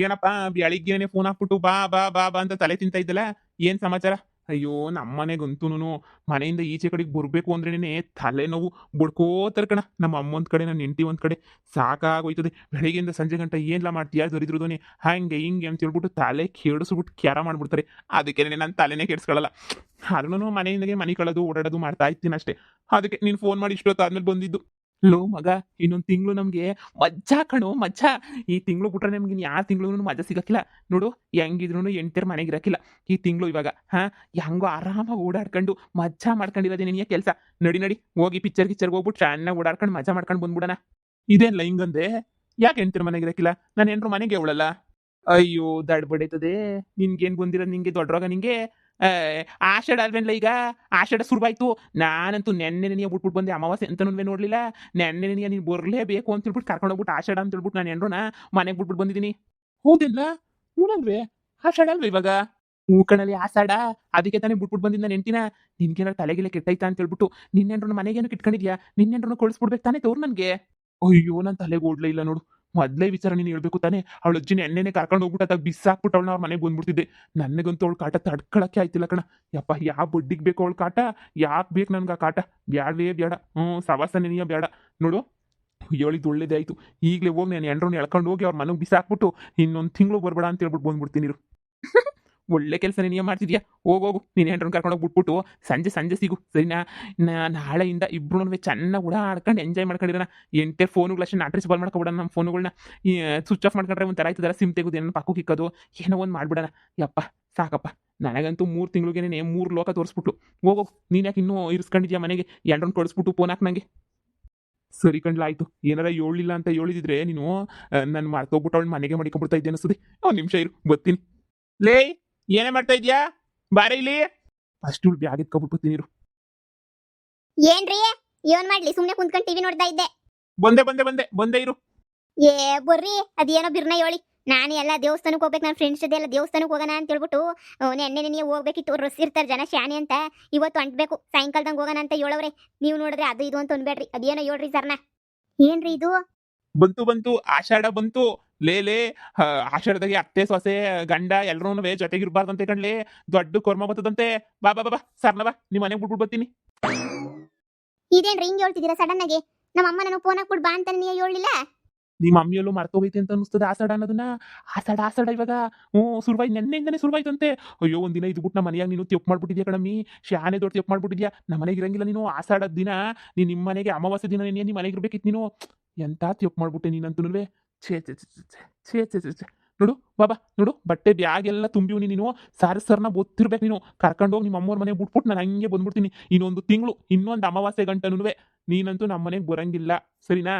ಏನಪ್ಪ ಬೆಳಿಗ್ಗೆನೆ ಫೋನ್ ಹಾಕ್ಬಿಟ್ಟು ಬಾ ಬಾ ಬಾ ಬಾ ಅಂತ ತಲೆ ತಿಂತ ಇದ್ದಲ್ಲ, ಏನ್ ಸಮಾಚಾರ? ಅಯ್ಯೋ ನಮ್ಮನೆಗಂತೂನು ಮನೆಯಿಂದ ಈಚೆ ಕಡೆಗೆ ಬರ್ಬೇಕು ಅಂದ್ರೇನೆ ತಲೆನೋವು ಬುಡ್ಕೋತಾರ ಕಣ. ನಮ್ಮ ಅಮ್ಮ ಒಂದ್ ಕಡೆ ನನ್ನ ಹೆಂಡತಿ ಒಂದ್ ಕಡೆ. ಸಾಕಾಗೋಯ್ತದೆ. ಬೆಳಗ್ಗೆಯಿಂದ ಸಂಜೆ ಗಂಟ ಏನ್ಲ ಮಾಡ್ತೀಯಾ ದರಿದ್ರದೋನಿ. ಹಂಗೆ ಹಿಂಗೆ ಅಂತ ಹೇಳ್ಬಿಟ್ಟು ತಲೆ ಕೆಡಿಸ್ಬಿಟ್ಟು ಕ್ಯಾರ ಮಾಡ್ಬಿಡ್ತಾರೆ. ಅದಕ್ಕೆ ನಾನು ತಲೆನೇ ಕೆಡ್ಸ್ಕೊಳ್ಳಲ್ಲ ಆದ್ರೂ ಮನೆಯಿಂದಗೆ ಮನೆ ಕಳೆದು ಓಡಾಡೋದು ಮಾಡ್ತಾ ಇರ್ತೀನಿ ಅಷ್ಟೇ ಅದಕ್ಕೆ ನೀನು ಫೋನ್ ಮಾಡಿ ಇಷ್ಟೊತ್ತಾದ್ಮೇಲೆ ಬಂದಿದ್ದು. ಲೋ ಮಗ ಇನ್ನೊಂದು ತಿಂಗಳು ನಮಗೆ ಮಜ್ಜಾ ಕಣೋ ಮಜ್ಜಾ. ಈ ತಿಂಗಳು ಬಿಟ್ರೆ ನಮ್ಗೆ ಯಾವ ತಿಂಗಳು ಮಜಾ ಸಿಗಕ್ಕಿಲ್ಲ. ನೋಡು ಹೆಂಗಿದ್ರು ಎಂಟರ್ ಮನೆಗೆ ಇರಕ್ಕಿಲ್ಲ. ಈ ತಿಂಗಳು ಇವಾಗ ಹಾ ಹೆಂಗೋ ಆರಾಮಾಗಿ ಓಡಾಡ್ಕೊಂಡು ಮಜ್ಜಾ ಮಾಡ್ಕೊಂಡಿರೋದೇ ನಿನಗೆ ಕೆಲಸ? ನಡಿ ನಡಿ ಹೋಗಿ ಪಿಕ್ಚರ್ ಗಿಚ್ಚರ್ಗೆ ಹೋಗ್ಬಿಟ್ಟು ಚೆನ್ನಾಗಿ ಓಡಾಡ್ಕೊಂಡು ಮಜಾ ಮಾಡ್ಕೊಂಡು ಬಂದ್ಬಿಡೋಣ. ಇದೇನಿಲ್ಲ ಹಿಂಗಂದೆ ಯಾಕೆ ಹೆಂಡ್ತಿರ ಮನೆಗೆ ಇರಕ್ಕಿಲ್ಲ? ನಾನು ಹೆಂಡ್ರು ಮನೆಗೆ ಅವಳಲ್ಲ ಅಯ್ಯೋ ದಡ್ ನಿನ್ಗೇನು ಬಂದಿರೋದು ನಿಂಗೆ ದೊಡ್ಡವಾಗ ನಿಂಗೆ. ಆ, ಆಷಾಢ ಅಲ್ವೇನ್ಲ ಈಗ? ಆಷಾಢ ಆಯ್ತು ನಾನಂತೂ ನೆನ್ನೆ ನೆನೆಯ ಬಿಟ್ಬಿಟ್ಟು ಬಂದೆ ಅಮಾವಾಸ್ಯೆ ಅಂತ ನೋಡ್ಲಿಲ್ಲ. ನೆನ್ನೆ ನೆನೆಯ ನೀನು ಬರಲೇಬೇಕು ಅಂತ ಹೇಳ್ಬಿಟ್ಟು ಕರ್ಕೊಂಡು ಹೋಗ್ಬಿಟ್ಟು ಆಷಾಢ ಅಂತ ಹೇಳ್ಬಿಟ್ಟು ನಾನು ಎಂಡ್ರೋಣ ಮನೆಗೆ ಬಿಟ್ಬಿಟ್ಟು ಬಂದಿದ್ದೀನಿ. ಹೌದಿಲ್ಲ? ಹೂನಲ್ವೇ? ಆಷಾಢ ಅಲ್ವೇ ಇವಾಗ? ಹೂ ಆಷಾಢ. ಅದಕ್ಕೆ ತಾನೇ ಬಿಟ್ಬಿಟ್ಟು ಬಂದಿದ್ದ ಹೆಂಡ್ತಿನ. ನಿನ್ಗೇನಾರು ತಲೆಗೆಲ್ಲ ಕೆಟ್ಟೈತಾ ಅಂತ ಹೇಳ್ಬಿಟ್ಟು ನಿನ್ನೆಂಡ್ರನ್ನ ಮನೆಗೇನು ಕಿಟ್ಕೊಂಡಿದ್ಯಾ? ನಿನ್ನೆಂಡ್ರನ್ನ ಕಳಿಸ್ಬಿಡ್ಬೇಕು ತಾನೇ ತೋರ್ ನನಗೆ? ಅಯ್ಯೋ ನನ್ನ ತಲೆಗೆ ಓಡ್ಲೇ ಇಲ್ಲ ನೋಡು. ಮೊದ್ಲೇ ವಿಚಾರ ನೀನು ಹೇಳ್ಬೇಕು ತಾನೆ? ಅವಳು ಅಜ್ಜಿನ ಎಣ್ಣೆನೆ ಕರ್ಕೊಂಡು ಹೋಗ್ಬಿಟ್ಟು ಬಿಸಾಕ್ಬಿಟ್ಟು ಅವಳು ಅವ್ರ ಮನೆಗೆ ಬಂದ್ಬಿಡ್ತಿದ್ದೆ. ನನಗಂತೂ ಅವಳು ಕಾಟ ತಡ್ಕೊಳಕ್ಕೆ ಆಯ್ತಿಲ್ಲ ಕಣ. ಯಪ್ಪ, ಯಾವ ಬಡ್ಡಿಗೆ ಬೇಕು ಅವಳು ಕಾಟ? ಯಾಕೆ ಬೇಕು ನನ್ಗೆ ಆ ಕಾಟ? ಬ್ಯಾಡವೇ ಬೇಡ ಹ್ಞೂ ಸವಾಸ ನೆನೆಯ ಬೇಡ ನೋಡು ಹೇಳಿದ್ದು ಒಳ್ಳೇದೇ ಆಯಿತು. ಈಗಲೇ ಹೋಗಿ, ನಾನು ಎಂಡ್ರನ್ನ ಎಳ್ಕೊಂಡು ಹೋಗಿ ಅವ್ರ ಮನೆಗೆ ಬಿಸಾಕ್ಬಿಟ್ಟು ಇನ್ನೊಂದು ತಿಂಗಳು ಬರಬೇಡ ಅಂತ ಹೇಳ್ಬಿಟ್ಟು ಬಂದ್ಬಿಡ್ತೀನಿ. ಒಳ್ಳೆ ಕೆಲಸ ನೀನು ಮಾಡ್ತಿದ್ಯಾ? ಹೋಗೋಗು ನೀನು ಹೆಂಡ್ರನ್ನ ಕರ್ಕೊಂಡೋಗಿ ಬಿಟ್ಬಿಟ್ಟು ಸಂಜೆ ಸಂಜೆ ಸಿಗು. ಸರಿನಾ? ನಾಳೆಯಿಂದ ಇಬ್ರು ಚೆನ್ನಾಗಿ ಓಡಾಡ್ಕೊಂಡು ಎಂಜಾಯ್ ಮಾಡ್ಕೊಂಡಿರೋಣ. ಎಂಟೇ ಅಷ್ಟೇ ಅಡ್ರೆಸ್ ಬಾಲ್ ಮಾಡ್ಕೊಬಿಡೋಣ ನಮ್ಮ ಫೋನುಗಳನ್ನ ಸ್ವಿಚ್ ಆಫ್ ಮಾಡ್ಕೊಂಡ್ರೆ ಒಂಥರ ಆಯ್ತದಲ್ಲ ಸಿಮ್ ತೆಗೆದು ಏನೋ ಪಕ್ಕಕ್ಕೆ ಕಿಕ್ಕೋದು. ಏನೋ ಒಂದು ಮಾಡಿಬಿಡೋಣ. ಯಪ್ಪ, ಸಾಕಪ್ಪ. ನನಗಂತೂ ಮೂರು ತಿಂಗಳಿಗೇನೆ ಮೂರು ಲೋಕ ತೋರಿಸ್ಬಿಟ್ಟು ಹೋಗೋಗು ನೀನು ಯಾಕೆ ಇನ್ನೂ ಇರಿಸ್ಕೊಂಡಿದ್ಯಾ ಮನೆಗೆ? ಎಂಡ್ರನ್ನ ಕಳಿಸ್ಬಿಟ್ಟು ಫೋನ್ ಹಾಕಿ ನನಗೆ ಸರಿ ಕಂಡ್ಲಾಯ್ತು ಏನಾರ ಹೇಳಿಲ್ಲ ಅಂತ ಹೇಳಿದಿದ್ರೆ ನೀನು ನಾನು ಮರ್ತೋಗ್ಬಿಟ್ಟು ಅವಳು ಮನೆಗೆ ಮಡಿಕೊಂಡ್ಬಿಡ್ತಾ ಇದ್ದೆ ಅನಿಸ್ತದೆ ಒಂದು ನಿಮಿಷ ಇರು. ಬರ್ತೀನಿ. ಲೇ ಏನೇ ಮಾಡ್ತಾ ಇದ್ಯಾ? ಬಾರಿ ಇಲ್ಲಿ. ಫಸ್ಟ್ ಇವಳು ಬ್ಯಾಗ್ ಎತ್ಕೊಬಿಟ್ಟು ಇರು. ಏನ್ರಿ? ಏನ್ ಮಾಡ್ಲಿ? ಸುಮ್ನೆ ಕುಂತ್ಕೊಂಡ್ ಟಿವಿ ನೋಡ್ತಾ ಇದ್ದೆ. ಬಂದೆ ಬಂದೆ ಬಂದೆ ಬಂದೆ ಇರು. ಏ ಬರ್ರಿ. ಅದೇನೋ ಬಿರ್ನ ಹೇಳಿ ನಾನು ಎಲ್ಲ ದೇವಸ್ಥಾನಕ್ಕೆ ಹೋಗ್ಬೇಕು ನನ್ನ ಫ್ರೆಂಡ್ಸ್ ಜೊತೆ ಎಲ್ಲ ದೇವಸ್ಥಾನಕ್ಕೆ ಹೋಗೋಣ ಅಂತ ಹೇಳ್ಬಿಟ್ಟು ನೆನ್ನೆ ನೆನೆ ಹೋಗ್ಬೇಕಿತ್ತು ರಸ್ ಇರ್ತಾರೆ ಜನ ಶಾಣೆ ಅಂತ. ಇವತ್ತು ಅಂಟ್ಬೇಕು. ಸಾಯಂಕಾಲದಂಗೆ ಹೋಗೋಣ ಅಂತ ಹೇಳವ್ರೆ. ನೀವು ನೋಡಿದ್ರೆ ಅದು ಇದು ಅಂತ ಅನ್ಬೇಡ್ರಿ ಅದೇನೋ ಹೇಳ್ರಿ ಸರ್ನ. ಏನ್ರಿ ಇದು? ಬಂತು ಬಂತು. ಆಷಾಢ ಬಂತು. ಲೇ ಆಷಾಢದಾಗೆ ಅತ್ತೆ ಸೊಸೆ ಗಂಡ ಎಲ್ರೂ ಜೊತೆಗಿರ್ಬಾರ್ದಂತೆ ಕಣ್ಲೇ. ದೊಡ್ಡ ಕೊರ್ಮ ಬರ್ತದಂತೆ. ಬಾ ಬಾ ಬಾ ಸರ್ನ ಬಾ. ನಿಮ್ಮ ಮನೆಗೆ ಬಿಟ್ಬಿಟ್ಟು ಬರ್ತೀನಿ. ಇದೇನ್ರಿ ಹಿಂಗ್ ಹೇಳ್ತಿದ್ದೀರಾ ಸಡನ್ ಆಗಿ? ನಮ್ಮ ಅಮ್ಮ ನಾನು ಫೋನ್ ಹಾಕ್ಬಿಟ್ಟು ಬಾ ಅಂತ ನೀವು ಹೇಳಿಲ್ಲ ನಿಮ್ಮ ಮಮ್ಮಿಯಲ್ಲೂ ಮರ್ತೋಗೈತೆ ಅಂತ ಅನಿಸ್ತದೆ ಆಸಡ ಅನ್ನೋದನ್ನ. ಆಸಡ ಆಸಡ ಇವಾಗ ಹ್ಞೂ ಸುರ್ವಾಯ್ ನೆನ್ನೆಯಿಂದನೇ ಅಂತೆ ಅಯ್ಯೋ ಒಂದಿನ ಇದ್ಬಿಟ್ಟು ನಮ್ಮ ಮನೆಯಾಗ ನೀನು ತೆಪ್ಪು ಮಾಡ್ಬಿಟ್ಟಿದ್ಯಾ ಕಣಮ್ಮಿ? ಶಾನೆ ದೊಡ್ಡ ತೆಪ್ಪು ಮಾಡ್ಬಿಟ್ಟಿದ್ಯಾ? ನಮ್ಮ ಮನೆಗೆ ಇರಂಗಿಲ್ಲ ನೀನು. ಆಷಾಢದ ದಿನ ನೀನು ನಿಮ್ಮ ಮನೆಗೆ ಅಮಾವಾಸ್ಯೆ ದಿನ ನೀನು ನಿಮ್ಮ ಮನೆಗೆ ಇರ್ಬೇಕಿತ್ತು ನೀನು. ಎಂತ ತೆಪ್ಪು ಮಾಡ್ಬಿಟ್ಟೆ ನೀನಂತೂ ಛೇ ಛೇ ಛೇ ಛೇ ಛೇ ನೋಡು ಬಾಬಾ ನೋಡು, ಬಟ್ಟೆ ಬ್ಯಾಗ್ ಎಲ್ಲ ತುಂಬಿವ್ನಿ ನೀನು. ಸಾರಿ ಸರ್ನ ಓದ್ತಿರ್ಬೇಕು ನೀನು. ಕರ್ಕೊಂಡೋಗಿ ನಿಮ್ಮ ಅಮ್ಮವ್ರ ಮನೆ ಬಿಟ್ಬಿಟ್ಟು ನಾನು ಹಂಗೆ ಬಂದ್ಬಿಡ್ತೀನಿ. ಇನ್ನೊಂದು ತಿಂಗಳು, ಇನ್ನೊಂದು ಅಮಾವಾಸ್ಯೆ ಗಂಟನೂ ನೀನಂತೂ ನಮ್ಮ ಮನೆಗೆ ಬರಂಗಿಲ್ಲ. ಸರಿನಾ?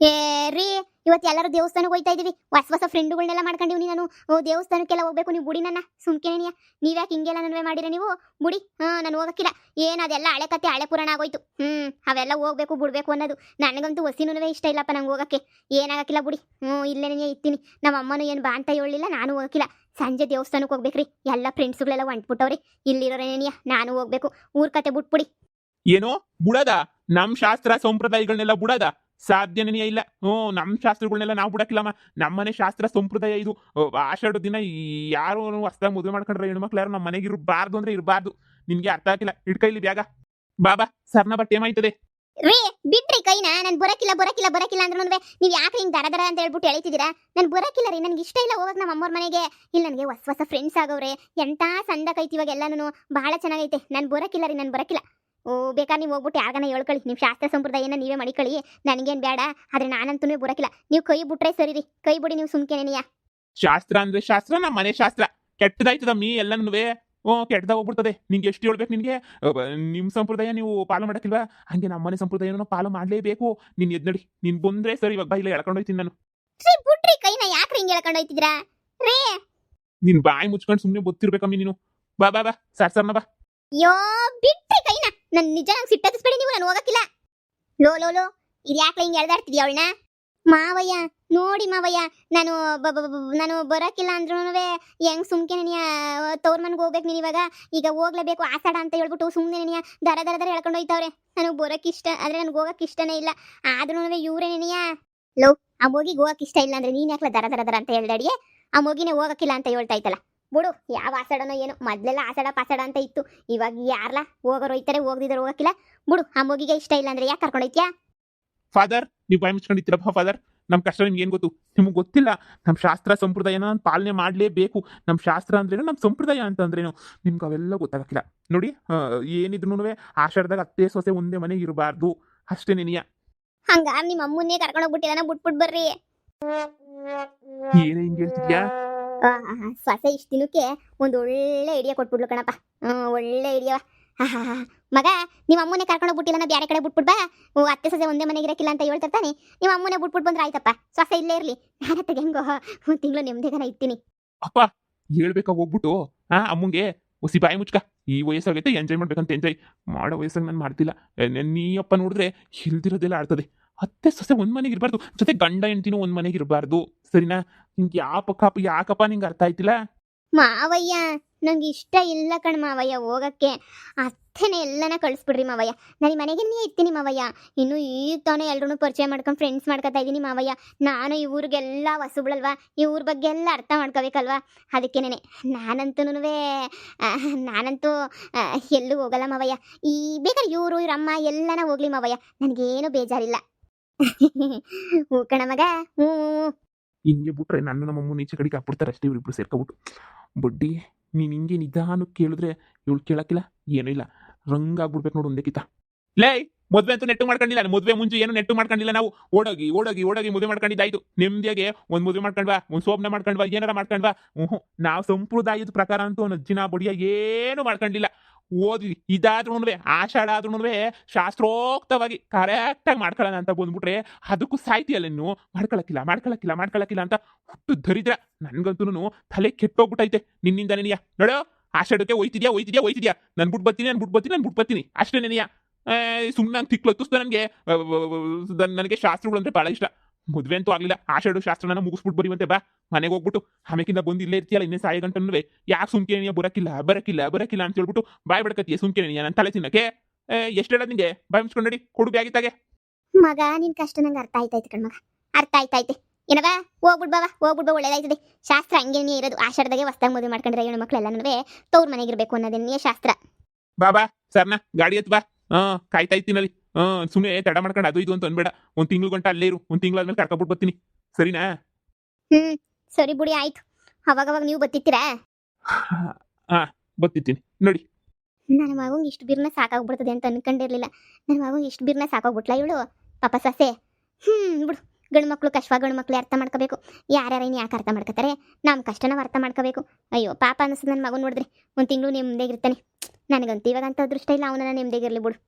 ಏ ರೀ, ಇವತ್ತು ಎಲ್ಲರೂ ದೇವಸ್ಥಾನಕ್ಕೆ ಹೋಯ್ತಾ ಇದೀವಿ. ಹೊಸ ಹೊಸ ಫ್ರೆಂಡ್ಗಳನ್ನೆಲ್ಲ ಮಾಡ್ಕೊಂಡಿವ್ನಿ ನಾನು. ದೇವಸ್ಥಾನಕ್ಕೆಲ್ಲ ಹೋಗ್ಬೇಕು ನೀವು ಬುಡಿ ನನ್ನ. ಸುಮ್ಕೆನೆಯ ನೀವ್ಯಾಕೆ ಹಿಂಗೆಲ್ಲ ನನ್ವೇ ಮಾಡಿರ ನೀವು? ಬುಡಿ, ಹಾ, ನಾನು ಹೋಗಕ್ಕಿಲ್ಲ. ಏನು ಅದೆಲ್ಲ ಹಳೆ ಕತೆ, ಹಳೆ ಪುರಾಣ ಆಗೋಯ್ತು. ಹ್ಮ್, ಅವೆಲ್ಲ ಹೋಗ್ಬೇಕು, ಬಿಡ್ಬೇಕು ಅನ್ನೋದು. ನನಗಂತೂ ಹೊಸಿನೂ ಇಷ್ಟ ಇಲ್ಲಪ್ಪ ನಂಗೆ ಹೋಗಕ್ಕೆ. ಏನಾಗಕ್ಕಿಲ್ಲ ಬುಡಿ. ಹ್ಞೂ, ಇಲ್ಲೇನೇ ಇರ್ತೀನಿ. ನಮ್ಮ ಅಮ್ಮನೂ ಏನು ಬಾ ಅಂತ ಹೇಳಿಲ್ಲ ನಾನು ಹೋಗಕ್ಕಿಲ್ಲ. ಸಂಜೆ ದೇವಸ್ಥಾನಕ್ಕೆ ಹೋಗ್ಬೇಕ್ರಿ ಎಲ್ಲ ಫ್ರೆಂಡ್ಸ್ಗಳೆಲ್ಲ ಹೊಂಟ್ಬಿಟ್ಟವ್ರಿ ಇಲ್ಲಿರೋರೇನಿಯ ನಾನು ಹೋಗ್ಬೇಕು. ಊರ್ ಕತೆ ಬಿಟ್ಬಿಡಿ. ಏನೋ, ಬುಡದ? ನಮ್ಮ ಶಾಸ್ತ್ರ ಸಂಪ್ರದಾಯಗಳನ್ನೆಲ್ಲ ಬುಡದ? ಸಾಧ್ಯನೇ ಇಲ್ಲ. ಹ್ಞೂ ನಮ್ಮ ಶಾಸ್ತ್ರಗಳನ್ನೆಲ್ಲ ನಾವು ಬಿಡಕ್ಕಿಲ್ಲಮ್ಮ. ನಮ್ಮನೆ ಶಾಸ್ತ್ರ ಸಂಪ್ರದಾಯ ಇದು. ಆಷಾಢ ದಿನ ಯಾರು ಹೊಸ್ದಾಗಿ ಮದುವೆ ಮಾಡ್ಕೊಂಡ್ರೆ ಹೆಣ್ಮಕ್ಳು ಯಾರು ನಮ್ಮ ಮನೆಗೆ ಇರಬಾರ್ದು ಅಂದ್ರೆ ಇರಬಾರ್ದು. ನಿನ್ಗೆ ಅರ್ಥ ಆಗಿಲ್ಲ ಇಟ್ಕೈಲಿ ಬ್ಯಾಗ. ಬಾಬಾ ಸರ್ನ ಬಟ್ಟೆ ಏಮಾಯ್ತದೆ ರೀ ಬಿಡ್ರಿ ಕೈನ. ನಾನು ಬರಕಿಲ್ಲ ಬರಕಿಲ್ಲ ಬರಕಿಲ್ಲ ಅಂದ್ರೂ ನೀವು ಯಾಕೆ ಹಿಂಗ್ ದರ ದರ ಅಂತ ಹೇಳ್ಬಿಟ್ಟು ಹೇಳ್ತಿದ್ದೀರಾ ನಾನು ಬರಕಿಲ್ಲ ರೀ. ನನಗೆ ಇಷ್ಟ ಇಲ್ಲ ಹೋಗೋದು ನಮ್ಮ ಅಮ್ಮವ್ರ ಮನೆಗೆ. ಇಲ್ಲಿ, ನನಗೆ ಹೊಸ ಹೊಸ ಫ್ರೆಂಡ್ಸ್ ಆಗವ್ರೆ. ಎಂತ ಸಂದಕೈತಿ ಇವಾಗ ಎಲ್ಲಾನು ಬಹಳ ಚೆನ್ನಾಗೈತೆ. ನಾನು ಬರಕಿಲ್ಲ ರೀ, ನಾನು ಬರಕಿಲ್ಲ. ಓ ಬೇಕಾ ನೀವು ಹೋಗ್ಬಿಟ್ಟು ಯಾರ್ಗಾನ ಹೇಳ್ಕೊಳ್ಳಿ. ನಿಮ್ಮ ಶಾಸ್ತ್ರ ಸಂಪ್ರದಾಯನ ನೀವೇ ಮಡಿಕೊಳ್ಳಿ. ನನಗೇನು ಬೇಡ ಆದ್ರೆ ನಾನಂತೂ ಬರೋಕಿಲ್ಲ. ನೀವು ಕೈ ಬಿಟ್ರೆ ಸರಿ ರೀ. ಕೈ ಬಿಡಿ ನೀವು ಸುಮ್ಕೆನೆನಿಯ ಶಾಸ್ತ್ರ ಅಂದ್ರೆ ಶಾಸ್ತ್ರ ನಮ್ಮ ಮನೆ ಶಾಸ್ತ್ರ. ಕೆಟ್ಟದಾಯ್ತದ ಮೀ ಎಲ್ಲನೂ ಓ ಕೆಟ್ಟದಾಗ ಹೋಗ್ಬಿಡ್ತದೆ. ನಿಂಗೆ ಎಷ್ಟು ಹೇಳ್ಬೇಕು ನಿನಗೆ? ನಿಮ್ಮ ಸಂಪ್ರದಾಯ ನೀವು ಪಾಲು ಮಾಡಕ್ಕಿಲ್ವಾ? ಹಂಗೆ ನಮ್ಮ ಮನೆ ಸಂಪ್ರದಾಯನೂ ಪಾಲು ಮಾಡಲೇಬೇಕು. ನೀನು ಎದ್ ನೋಡಿ. ನೀನು ಬಂದ್ರೆ ಸರಿ ಇವಾಗ ಬಾ ಇಲ್ಲ ಎಳ್ಕೊಂಡು ಹೋಯ್ತೀನಿ ನಾನು. ಬುಟ್ರಿ ಕೈನ. ಯಾಕೆ ಹಿಂಗೆ ಎಳ್ಕೊಂಡು ಹೋಯ್ತಿದ್ರಾ ರೀ! ನೀನ್ ಬಾಯಿ ಮುಚ್ಕೊಂಡು ಸುಮ್ಮನೆ ಗೊತ್ತಿರ್ಬೇಕಮ್ಮಿ ನೀನು. ಬಾ ಬಾ ಬಾ. ಸರ್ ಸರ್ನ ಬಾ. ಯೋ ಬಿಟ್ರಿ ಕೈನ. ನನ್ ನಿಜ ನಂಗೆ ಸಿಟ್ಟತ್ತಿಸ್ಬೇಡಿ ನೀವು, ನಾನು ಹೋಗಕ್ಕಿಲ್ಲ. ಲೋ ಲೋ ಲೋ ಇದು ಯಾಕೆ ಹಿಂಗೆ ಎಳ್ದಾಡ್ತಿದ್ಯಾ ಅವಳನ್ನ? ಮಾವಯ್ಯ, ನೋಡಿ ಮಾವಯ್ಯ, ನಾನು ನಾನು ಬರೋಕ್ಕಿಲ್ಲ ಅಂದ್ರೂ ಹೆಂಗ್ ಸುಮ್ಕೆ ನೆನೆಯ ತವ್ರ ಮನೆಗೆ ಹೋಗ್ಬೇಕು ನೀನು ಇವಾಗ? ಈಗ ಹೋಗ್ಲೇಬೇಕು, ಆಸಾಡ ಅಂತ ಹೇಳ್ಬಿಟ್ಟು ಸುಮ್ಮನೆ ನೆನೆಯ ದರ ದರ ದರ ಹೇಳ್ಕೊಂಡು ಹೋಯ್ತವ್ರೆ. ನನಗೆ ಬರೋಕೆ ಇಷ್ಟ ಆದ್ರೆ ನನಗೆ ಹೋಗಕ್ಕೆ ಇಷ್ಟನೇ ಇಲ್ಲ. ಆದ್ರೂ ಇವ್ರೆ ನೆನೆಯ ಲೋ ಆ ಹೋಗಿ ಹೋಗಕ್ಕೆ ಇಷ್ಟ ಇಲ್ಲ ಅಂದ್ರೆ ನೀನ್ ಯಾಕಲ ದರ ದರ ದರ ಅಂತ ಹೇಳ್ದಾಡಿಯೇ? ಆ ಮೋಗಿನೇ ಹೋಗಕ್ಕಿಲ್ಲ ಅಂತ ಹೇಳ್ತಾ ಇತ್ತಲ್ಲ ಬಿಡು ಯಾವ ಆಸಡನೋ ಏನು. ಮೊದಲೆಲ್ಲ ಆಸಡ ಪಾಸಡ ಅಂತ ಇತ್ತು. ಇವಾಗ ಯಾರ್ಲ ಹೋಗೋರು ಹೋಯ್ತಾರೆ ಹೋಗ್ದಿದ್ರು ಹೋಗಕ್ಕಿಲ್ಲ. ಬಿಡು ಆ ಮಗಿಗೆ ಇಷ್ಟ ಇಲ್ಲ ಅಂದ್ರೆ ಯಾಕೆ ಕರ್ಕೊಂಡೋಯ್ತ್ಯಾ? ಫಾದರ್ ನೀವು ಬಾಯಿ ಮುಚ್ಕೊಂಡಿದ್ದೀರಪ್ಪ ಫಾದರ್ ನಮ್ಮ ಕಷ್ಟ ನಿಮ್ಗೆ ಏನು ಗೊತ್ತು? ನಿಮಗೆ ಗೊತ್ತಿಲ್ಲ. ನಮ್ಮ ಶಾಸ್ತ್ರ ಸಂಪ್ರದಾಯನ ನಾನು ಪಾಲನೆ ಮಾಡಲೇಬೇಕು. ನಮ್ಮ ಶಾಸ್ತ್ರ ಅಂದ್ರೇನು ನಮ್ಮ ಸಂಪ್ರದಾಯ ಅಂತ ಅಂತಂದ್ರೇನು ನಿಮ್ಗೆ ಅವೆಲ್ಲ ಗೊತ್ತಾಗಕ್ಕಿಲ್ಲ. ನೋಡಿ ಏನಿದ್ರು ಆಷಾಢದಾಗ ಅತ್ತೆ ಸೊಸೆ ಒಂದೇ ಮನೆಗೆ ಇರಬಾರ್ದು. ಅಷ್ಟೇ ನಿನಿಯ. ಹಂಗ ನಿಮ್ಮ ಅಮ್ಮನ್ನೇ ಕರ್ಕೊಂಡೋಗ್ಬಿಟ್ಟಿದಾನ ಬಿಟ್ಬಿಟ್ ಬರ್ರಿ. ಏನೇ ಹಿಂಗೆ ಹೇಳ್ತಿದ್ಯಾ? ಸೊಸೆ ಇಷ್ಟ ದಿನಕ್ಕೆ ಒಂದು ಒಳ್ಳೆ ಐಡಿಯಾ ಕೊಟ್ಬಿಡ್ಲು ಕಣಪ್ಪ. ಒಳ್ಳೆ ಐಡಿಯಾ ಮಗ ನಿಮ್ಮ ಅಮ್ಮನೇ ಕರ್ಕೊಂಡು ಬಿಟ್ಟಿಲ್ಲ ನಾ ಬೇರೆ ಕಡೆ ಬಿಟ್ಬಿಡ್ಬಾ ಓ, ಅತ್ತೆ ಸೊಸೆ ಒಂದೇ ಮನೆಗೆ ಇರಕ್ಕಿಲ್ಲ ಅಂತ ಹೇಳ್ತಿರ್ತಾನೆ ನಿಮ್ಮ ಅಮ್ಮನೇ ಬಿಟ್ಬಿಟ್ ಬಂದ್ರೆ ಆಯ್ತಪ್ಪ. ಸೊಸೆ ಇಲ್ಲೇ ಇರ್ಲಿ. ನಾನು ಹೆಂಗೋ ಒಂದು ತಿಂಗಳು ನೆಮ್ಮದಿಗನ ಇರ್ತೀನಿ. ಅಪ್ಪ, ಹೇಳ್ಬೇಕಾ ಹೋಗ್ಬಿಟ್ಟು? ಹಾ, ಅಮ್ಮಂಗೆ ಒಸಿ ಬಾಯಿ ಮುಚ್ಕ. ಈ ವಯಸ್ಸಾಗೈತೆ ಎಂಜಾಯ್ ಮಾಡ್ಬೇಕಂತ ಎಂಜಾಯ್ ಮಾಡೋ ವಯಸ್ಸಾಗ ನಾನು ಮಾಡ್ತಿಲ್ಲ. ನೆ- ಅಪ್ಪ ನೋಡಿದ್ರೆ ಇಲ್ದಿರೋದೆಲ್ಲ ಆಡ್ತದೆ. ಅತ್ತೆ ಸೊಸೆ ಒಂದು ಮನೆಗೆ ಇರಬಾರ್ದು. ಜೊತೆ ಗಂಡ ಹೆಂಡ್ತಿನೂ ಒಂದು ಮನೆಗೆ ಇರಬಾರ್ದು. ಸರಿನಾ? ನಿಂಗೆ ಯಾಪಕ್ಕ ಯಾಕಪ್ಪ ನಿಂಗೆ ಅರ್ಥ ಆಯ್ತಿಲ್ಲ? ಮಾವಯ್ಯ, ನಂಗೆ ಇಷ್ಟ ಇಲ್ಲ ಕಣ್ ಮಾವಯ್ಯ ಹೋಗಕ್ಕೆ. ಅತ್ತೆನೆ ಎಲ್ಲನ ಕಳಿಸ್ಬಿಡ್ರಿ ಮಾವಯ್ಯ. ನಾನು ನೀ ಇರ್ತೀನಿ ಮಾವಯ್ಯ. ಇನ್ನು ಈಗ ತಾನೇ ಎಲ್ಲರೂ ಪರಿಚಯ ಮಾಡ್ಕೊಂಡು ಫ್ರೆಂಡ್ಸ್ ಮಾಡ್ಕೊತಾ ಇದ್ದೀನಿ ಮಾವಯ್ಯ. ನಾನು ಈ ಊರಿಗೆಲ್ಲ ಹೊಸಬ್ಳಲ್ವಾ ಈ ಊರ ಬಗ್ಗೆ ಎಲ್ಲ ಅರ್ಥ ಮಾಡ್ಕೋಬೇಕಲ್ವಾ? ಅದಕ್ಕೇನೆ ನಾನಂತೂ ನಾನಂತೂ ಎಲ್ಲೂ ಹೋಗಲ್ಲ ಮಾವಯ್ಯ. ಈ ಬೇಕಾದ್ರೆ ಇವರು, ಇವ್ರಮ್ಮ ಎಲ್ಲನ ಹೋಗ್ಲಿ ಮಾವಯ್ಯ. ನನಗೇನು ಬೇಜಾರಿಲ್ಲ. ಹೂ ಕಣ ಮಗ. ಹ್ಞೂ ಹಿಂಗೆ ಬಿಟ್ರೆ ನನ್ನ ನಮ್ಮ ಅಮ್ಮನ ಈಚೆ ಕಡೆಗೆ ಹಾಕ್ಬಿಡ್ತಾರೆ ಅಷ್ಟೇ ಇವ್ರಿಬ್ರು ಸೇರ್ಕೊಬಿಟ್ಟು. ಬಡ್ಡಿ, ನೀನು ಹಿಂಗೆ ನಿಧಾನಕ್ಕೆ ಕೇಳಿದ್ರೆ ಇವಳು ಕೇಳಕ್ಕಿಲ್ಲ, ಏನೂ ಇಲ್ಲ. ರಂಗಾಗ್ಬಿಡ್ಬೇಕು ನೋಡು ಒಂದೇ ಕಿತ ಲೇ, ಮದುವೆ ಅಂತೂ ನೆಟ್ಟು ಮಾಡ್ಕೊಂಡಿಲ್ಲ. ಮದುವೆ ಮುಂಚೆ ಏನು ನೆಟ್ಟು ಮಾಡ್ಕೊಂಡಿಲ್ಲ ನಾವು. ಓಡೋಗಿ ಓಡೋಗಿ ಓಡೋಗಿ ಮದುವೆ ಮಾಡ್ಕೊಂಡಿದ್ದಾಯ್ತು. ನೆಮ್ಮದಿಯಾಗೆ ಒಂದು ಮದುವೆ ಮಾಡ್ಕೊಂಡ್ವಾ ಒಂದು ಸೋಬ್ನ ಮಾಡ್ಕೊಂಡ್ವಾ ಏನಾರ ಮಾಡ್ಕೊಂಡ್ವಾ ಹ್ಞೂ ನಾವು ಸಂಪ್ರದಾಯದ ಪ್ರಕಾರ ಅಂತೂ ಒಂದು ಅಜ್ಜಿನ ಬಡಿಯ ಏನು ಮಾಡ್ಕೊಂಡಿಲ್ಲ. ಓದ್ವಿ ಇದಾದ್ರೂ ಆಷಾಢ ಶಾಸ್ತ್ರೋಕ್ತವಾಗಿ ಕರೆಕ್ಟಾಗಿ ಮಾಡ್ಕೊಳ್ಳೋಣ ಅಂತ ಬಂದ್ಬಿಟ್ರೆ ಅದಕ್ಕೂ ಸಾಯ್ತಿಯಲ್ಲ ನೀನು ಮಾಡ್ಕೊಳಕ್ಕಿಲ್ಲ ಮಾಡ್ಕೊಳಕ್ಕಿಲ್ಲ ಮಾಡ್ಕೊಳಕ್ಕಿಲ್ಲ ಅಂತ ಹುಟ್ಟು ಧರಿದ್ರ ನನ್ಗಂತೂ ತಲೆ ಕೆಟ್ಟೋಗ್ಬಿಟ್ಟೈತೆ ನಿನ್ನಿಂದ ನೆನೆಯ. ನೋಡೋ, ಆಷಾಢಕ್ಕೆ ಒಯ್ತಿದ್ಯಾ ಒಯ್ತಿದ್ಯಾ ಒಯ್ತಿದ್ಯಾ ನನ್ ಬಿಟ್ಟು ಬರ್ತೀನಿ, ನಾನು ಬಿಟ್ಟು ಬರ್ತೀನಿ, ನಾನು ಬಿಟ್ಟು ಬರ್ತೀನಿ. ಅಷ್ಟೇ ನೆನೆಯ. ಸುಮ್ಮನೆ ಹತ್ತಿಸ್ದ ನನಗೆ. ನನಗೆ ಶಾಸ್ತ್ರಗಳು ಅಂದರೆ ಭಾಳ ಇಷ್ಟ. ಮದುವೆ ಅಂತೂ ಆಗ್ಲಿಲ್ಲ. ಆಷಾಢ ಶಾಸ್ತ್ರನ ಮುಗಿಸ್ಬಿಟ್ಟು ಬರೀವಂತೆ ಬಾ. ಮನೆಗೆ ಹೋಗ್ಬಿಟ್ಟು ಆಮೇಕಿಂದ ಬಂದು ಇಲ್ಲೇ ಇರ್ತೀಯಲ್ಲ ಇನ್ನೇ ಸಾಯಿ ಗಂಟನೂ ಯಾಕೆ ಸುಮ್ಕೆ ನೀ ಬರಕ್ಕಿಲ್ಲ ಬರಕ್ಕಿಲ್ಲ ಬರಕ್ಕಿಲ್ಲ ಅಂತ ಹೇಳ್ಬಿಟ್ಟು ಬಾಯ್ ಬಿಡ್ಕತ್ತೀಯ ಸುಮ್ಕೆ ನಾನು ನನ್ನ ತಲೆ ತಿನ್ನಕ್ಕೆ? ಎಷ್ಟು ಹೇಳೋದು ನಿಂಗೆ? ಬಾಯ್ ಮುಚ್ಕೊಂಡಿ ಕೊಡು ಬ್ಯಾಗಿತ್ತಾಗೆ ಮಗ ನಿನ್ ಕಷ್ಟ ನಂಗೆ ಅರ್ಥ ಆಯ್ತಾಯ್ತು ಕಣ್ಮಗ ಅರ್ಥ ಆಯ್ತಾಯ್ತೆ. ಏನವ ಹೋಗ್ಬಿಡ್ ಬಾವ ಹೋಗ್ಬಿಡ್ ಬಾ ಒಳ್ಳೇದಾಯ್ತದೆ. ಶಾಸ್ತ್ರ ಹಂಗೇನೇ ಇರೋದು. ಆಷಾಢದಾಗೆ ಹೊಸ್ದಾಗಿ ಮದುವೆ ಮಾಡ್ಕೊಂಡ್ರೆ ಹೆಣ್ಣು ನನಗೆ ತವ್ರ ಮನೆಗಿರ್ಬೇಕು ಅನ್ನೋದನ್ನೇ ಶಾಸ್ತ್ರ? ಬಾಬಾ ಸರ್ನ ಗಾಡಿ ಎತ್ ಬಾ. ಹಾ ಕಾಯ್ತಾ ಇರ್ತೀನಲ್ಲಿ ಹಾ ಸುಮ್ಮನೆ ತಡ ಮಾಡ್ಕೊಂಡು ಅದು ಇದು ಅಂತ ಅನ್ಬೇಡ. ಒಂದ್ ತಿಂಗಳು ಗಂಟ ಅಲ್ಲೇ ಇರು. ಒಂದ್ ತಿಂಗಳು ಆದ್ಮೇಲೆ ಕರ್ಕೊಬಿಟ್ಟು ಬರ್ತೀನಿ. ಸರಿನಾ? ಹ್ಮ್ ಸರಿ ಬಿಡಿ ಆಯ್ತು. ಅವಾಗವಾಗ ನೀವು ಬತ್ತಿತ್ತೀರಾ ಹಾ ಬತ್ತಿತ್ತೀನಿ ನೋಡಿ. ನನ್ನ ಮಗಂಗೆ ಇಷ್ಟು ಬಿರ್ನ ಸಾಕಾಗ್ಬಿಡ್ತದೆ ಅಂತ ಅನ್ಕೊಂಡಿರ್ಲಿಲ್ಲ. ನನ್ನ ಮಗಂಗೆ ಇಷ್ಟು ಬಿರ್ನ ಸಾಕಾಗ್ಬಿಟ್ಲ ಇವಳು? ಪಾಪ ಸೊಸೆ. ಹ್ಮ್ ಬಿಡು. ಗಂಡು ಮಕ್ಕಳು ಕಷ್ಟ ಗಂಡು ಮಕ್ಳು ಅರ್ಥ ಮಾಡ್ಕೋಬೇಕು. ಯಾರ್ಯಾರ ಇನ್ನು ಯಾಕೆ ಅರ್ಥ ಮಾಡ್ಕೋತಾರೆ? ನಮ್ಮ ಕಷ್ಟನ ಅರ್ಥ ಮಾಡ್ಕೋಬೇಕು. ಅಯ್ಯೋ ಪಾಪ ಅನಿಸ್ತದೆ ನನ್ನ ಮಗನ್ ನೋಡಿದ್ರೆ. ಒಂದು ತಿಂಗಳು ನೆಮ್ಮದಿಯಾಗಿರ್ತಾನೆ ನನಗಂತೂ ಇವಾಗ ಅಂತ ಅದೃಷ್ಟ ಇಲ್ಲ ಅವನ ನಿಮ್ದೇಗಿರ್ಲಿ ಬಿಡು.